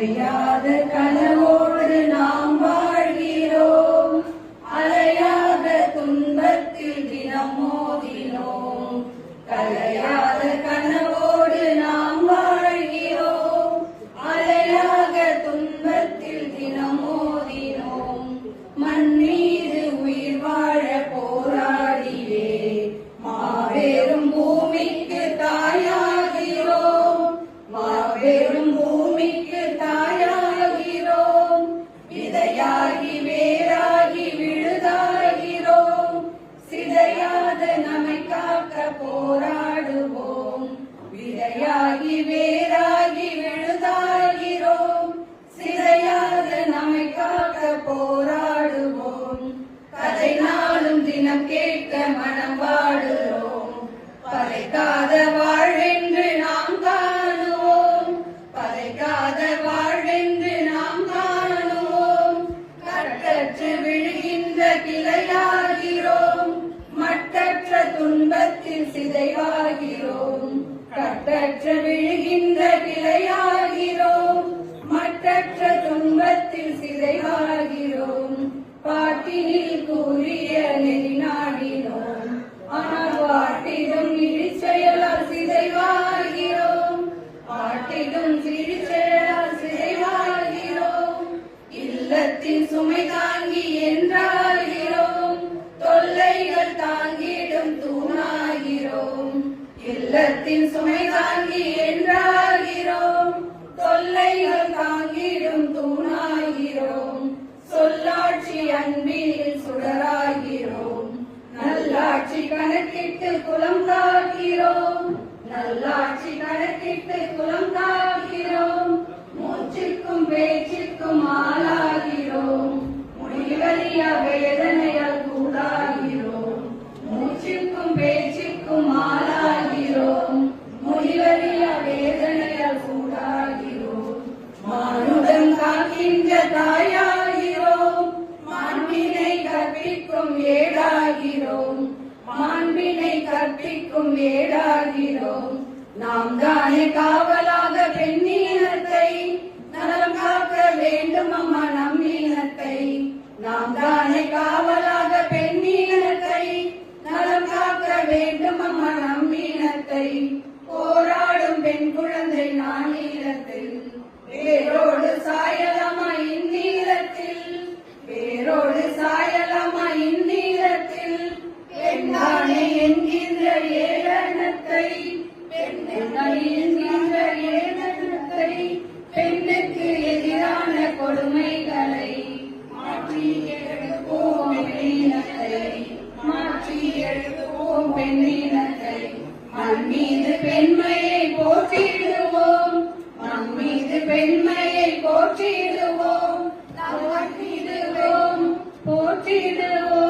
கலையாத கனவோடு போராடுவோம். கதை நாளும் தினம் கேட்க மனம் வாடுகிறோம். பதைக்காத வாழ்வென்று நாம் காணுவோம். பதைக்காத வாழ்வென்று நாம் காணுவோம். கட்டற்று விழுகின்ற கிளையாகிறோம். மட்டற்ற துன்பத்தில் சிதைவாகிறோம். கட்டற்ற விழு கூறிய நெறி ஆனால் பாட்டிலும் இழிச்செயலால் சிதைவாகிறோம். பாட்டிலும் சிறிச்செயலால் சிதைவாகிறோம். இல்லத்தின் சுமை தாங்கி என்றாகிறோம். தொல்லைகள் தாங்கிடும் தூணாகிறோம். இல்லத்தின் சுமை தாங்கி என்றாகிறோம். தொல்லைகள் தாங்கிடும் தூணாகிறோம். சொல்லாட்சி குலம் காக்கிறோம் மூச்சுக்கும் பேச்சுக்கும் ஆளாகிறோம். முடிவறிய வேதனையால் கூடாகிறோம். மூச்சுக்கும் பேச்சுக்கும் ஆளாகிறோம். முடிவறிய வேதனையால் கூடாகிறோம். மானுடம் காக்கின்ற தாயாகிறோம். மாண்பினை கற்பிக்கும் ஏடாகிறோம். மாண்பினை கற்பிக்கும் ஏடாகிறோம். நாம் தானே காவலாக பெண்ணீனத்தை நலம் காக்க வேண்டும் அம்மா நம்மீனத்தை நாம் தானே காவலாக பெண்ணீனத்தை நலம் காக்க வேண்டும் அம்மா நம்மீனத்தை மாற்றி பெண்மையை போற்றிடுவோம். பெண்மையை போற்றிடுவோம். போற்றிடுவோம்.